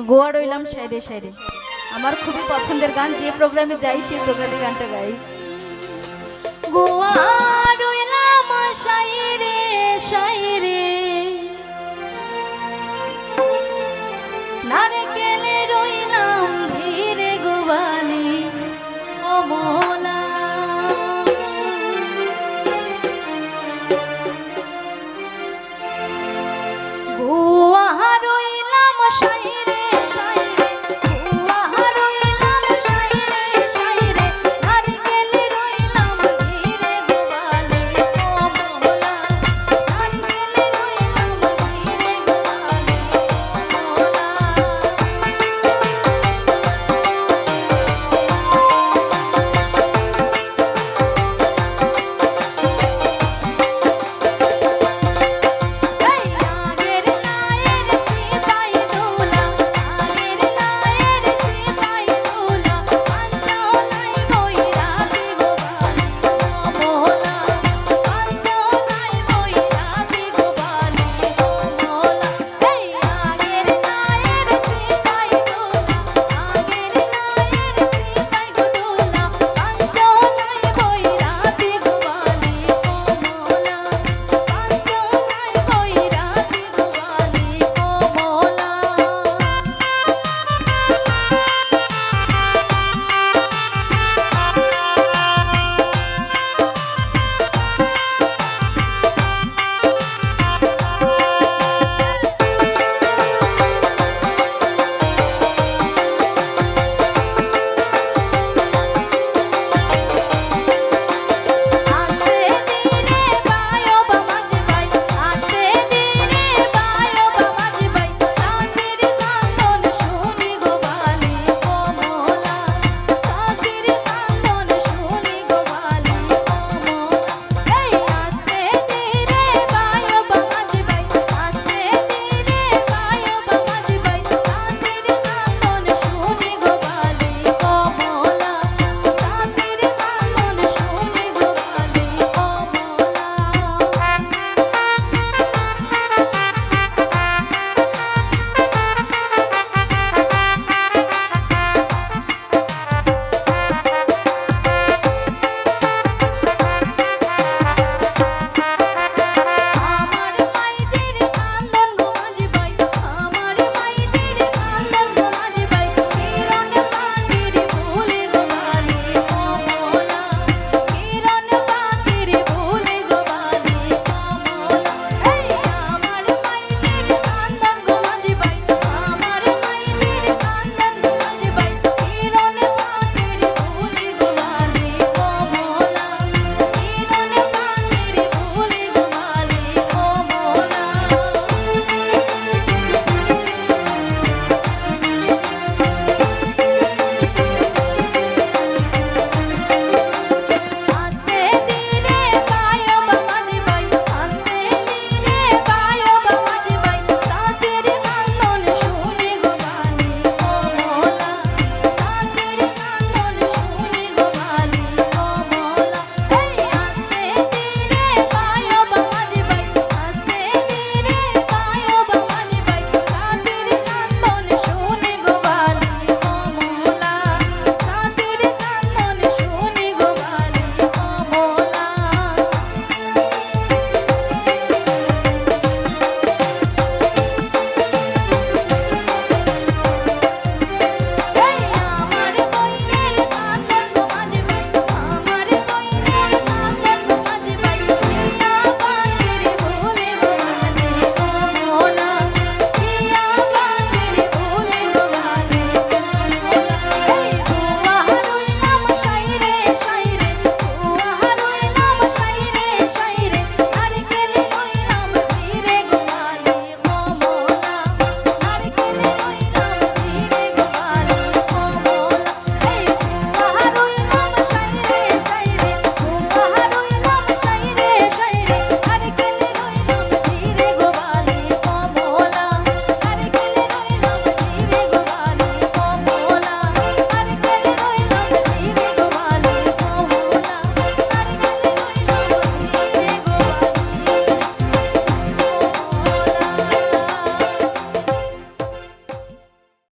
গোয়া রইলাম সাইডে সাইডে। আমার খুবই পছন্দের গান, যে প্রোগ্রামে যাই সেই প্রোগ্রামে গানটা গাই। গোয়া